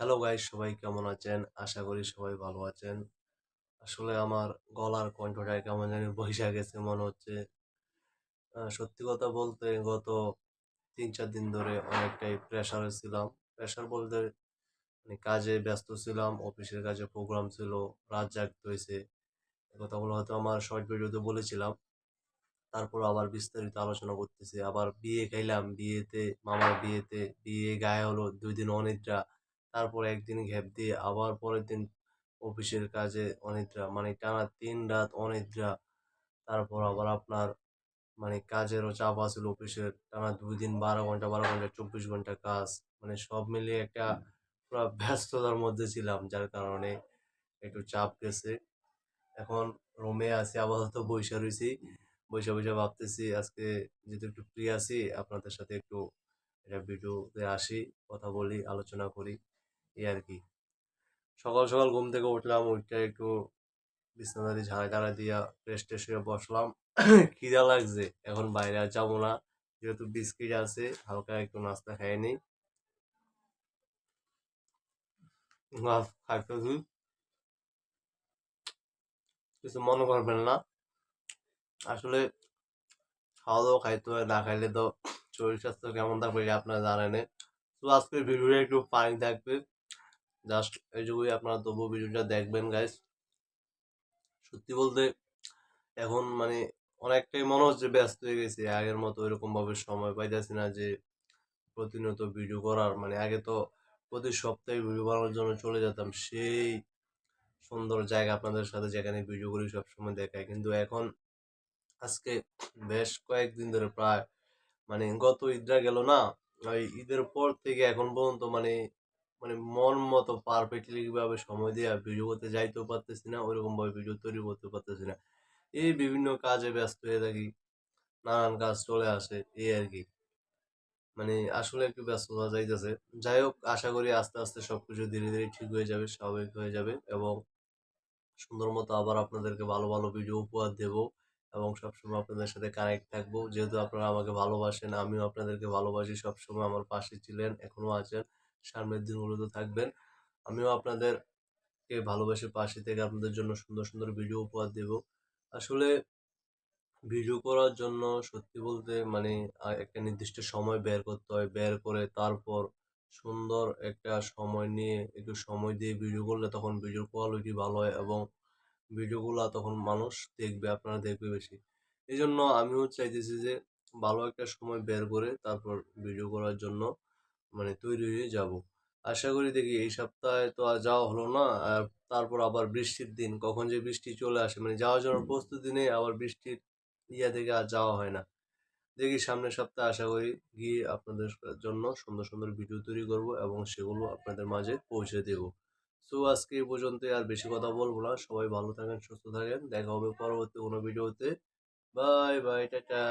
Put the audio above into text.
Hello guys সবাই কেমন আছেন? আশা করি সবাই ভালো আছেন। আসলে আমার গলার কণ্ঠটা কেমন জানি বৈশা গেছে মনে হচ্ছে। সত্যি কথা বলতে গত তিন চার দিন ধরে অনেকটাই প্রেশারে ছিলাম। প্রেশার বলতে মানে কাজে ব্যস্ত ছিলাম, অফিসের কাজে প্রোগ্রাম ছিল, রাত জাগতে হয়েছে কথাগুলো হয়তো আমার শর্ট ভিডিওতে বলেছিলাম। তারপর আবার বিস্তারিত আলোচনা করতেছি। আবার বিয়ে খাইলাম, বিয়েতে, মামার বিয়েতে, বিয়ে গায়ে হলো, দুই দিন অনিদ্রা। তারপর একদিন গ্যাপ দিয়ে আবার পরের দিন অফিসের কাজে অনিদ্রা মানে টানা তিন রাত অনিদ্রা। তারপর আবার আপনার মানে কাজেরও চাপ আছিল অফিসের টানা দুই দিন বারো ঘণ্টা বারো ঘণ্টা চব্বিশ ঘণ্টা কাজ। মানে সব মিলিয়ে একটা পুরো ব্যস্ততার মধ্যে ছিলাম যার কারণে একটু চাপ গেছে। এখন রুমে আছি আপাতত বইসা রয়েছি বইসা বইসা ভাবতেছি আজকে যেহেতু একটু ফ্রি আছি আপনাদের সাথে একটু এটা ভিডিওতে আসি কথা বলি আলোচনা করি। এই আর কি সকাল সকাল ঘুম থেকে উঠলাম উঠতে একটু বিছনাদারি ঝাড়া ঝাড়া দিয়া ফ্রেশ ট্রেশ হয়ে বসলাম। খিদা লাগছে, এখন বাইরে আর যাব না। যেহেতু বিস্কিট আছে, হালকা একটু নাস্তা খাই নি। খাইতেছি। কিছু মনে করবেন না। আসলে খাওয়া দাওয়া খাইতে হয়, না খাইলে তো শরীর স্বাস্থ্য কেমন থাকবে আপনারা জানেন। তো আজকের ভিডিওটা একটু পানি থাকবে। জাস্ট এইটুকুই আপনারা তবু ভিডিওটা দেখবেন গাইস সত্যি বলতে এখন মানে অনেকটাই মনে হচ্ছে ব্যস্ত হয়ে গেছি। আগের মতো ওইরকম ভাবে সময় পাইতেছি না যে প্রতিনিয়ত ভিডিও করার। মানে আগে তো প্রতি সপ্তাহে ভিডিও বানানোর জন্য চলে যেতাম। সেই সুন্দর জায়গা আপনাদের সাথে যেখানে ভিডিও করি সবসময় দেখাই কিন্তু এখন আজকে বেশ কয়েকদিন ধরে প্রায় মানে গত ঈদরা গেল না? ওই ঈদের পর থেকে এখন পর্যন্ত মানে মানে মন মতো পারফেক্টলি ভাবে সময় দিয়ে ভিডিও করতে যাইতেও পারতেছি না ওইরকম ভাবে ভিডিও তৈরি করতে পারতেছি না। এই বিভিন্ন কাজে ব্যস্ত হয়ে থাকি, নানান কাজ চলে আসে, এই আর কি। মানে আসলে একটু ব্যস্ততা যাইতেছে। যাই হোক, আশা করি আস্তে আস্তে সবকিছু ধীরে ধীরে ঠিক হয়ে যাবে, স্বাভাবিক হয়ে যাবে এবং সুন্দর মতো আবার আপনাদেরকে ভালো ভালো ভিডিও উপহার দেব এবং সবসময় আপনাদের সাথে কানেক্ট থাকব। যেহেতু আপনারা আমাকে ভালোবাসেন, আমিও আপনাদেরকে ভালোবাসি, সবসময় আমার পাশে ছিলেন, এখনও আছেন। সামনের দিনগুলোতে থাকবেন। আমিও আপনাদেরকে ভালোবাসি পাশে থেকে আপনাদের জন্য সুন্দর সুন্দর ভিডিও উপহার দেব। আসলে ভিডিও করার জন্য সত্যি বলতে মানে একটা নির্দিষ্ট সময় বের করতে হয়। বের করে তারপর সুন্দর একটা সময় নিয়ে একটু সময় দিয়ে ভিডিও করলে তখন ভিডিও কোয়ালিটি ভালো হয় এবং ভিডিওগুলো তখন মানুষ দেখবে, আপনারা দেখবে বেশি। এই জন্য আমিও চাইতেছি যে ভালো একটা সময় বের করে তারপর ভিডিও করার জন্য মানে তৈরি হয়ে যাব। আশা করি দেখি এই সপ্তাহে তো আর যাওয়া হলো না। আর তারপর আবার বৃষ্টির দিন কখন যে বৃষ্টি চলে আসে মানে যাওয়ার জন্য প্রস্তুতি নেই আবার বৃষ্টির ইয়া থেকে আর যাওয়া হয় না। দেখি সামনের সপ্তাহে আশা করি গিয়ে আপনাদের জন্য সুন্দর সুন্দর ভিডিও তৈরি করব এবং সেগুলো আপনাদের মাঝে পৌঁছে দেব। সো আজকে এই পর্যন্ত আর বেশি কথা বলব না। সবাই ভালো থাকেন সুস্থ থাকেন। দেখা হবে পরবর্তী কোনো ভিডিওতে। Bye bye tata.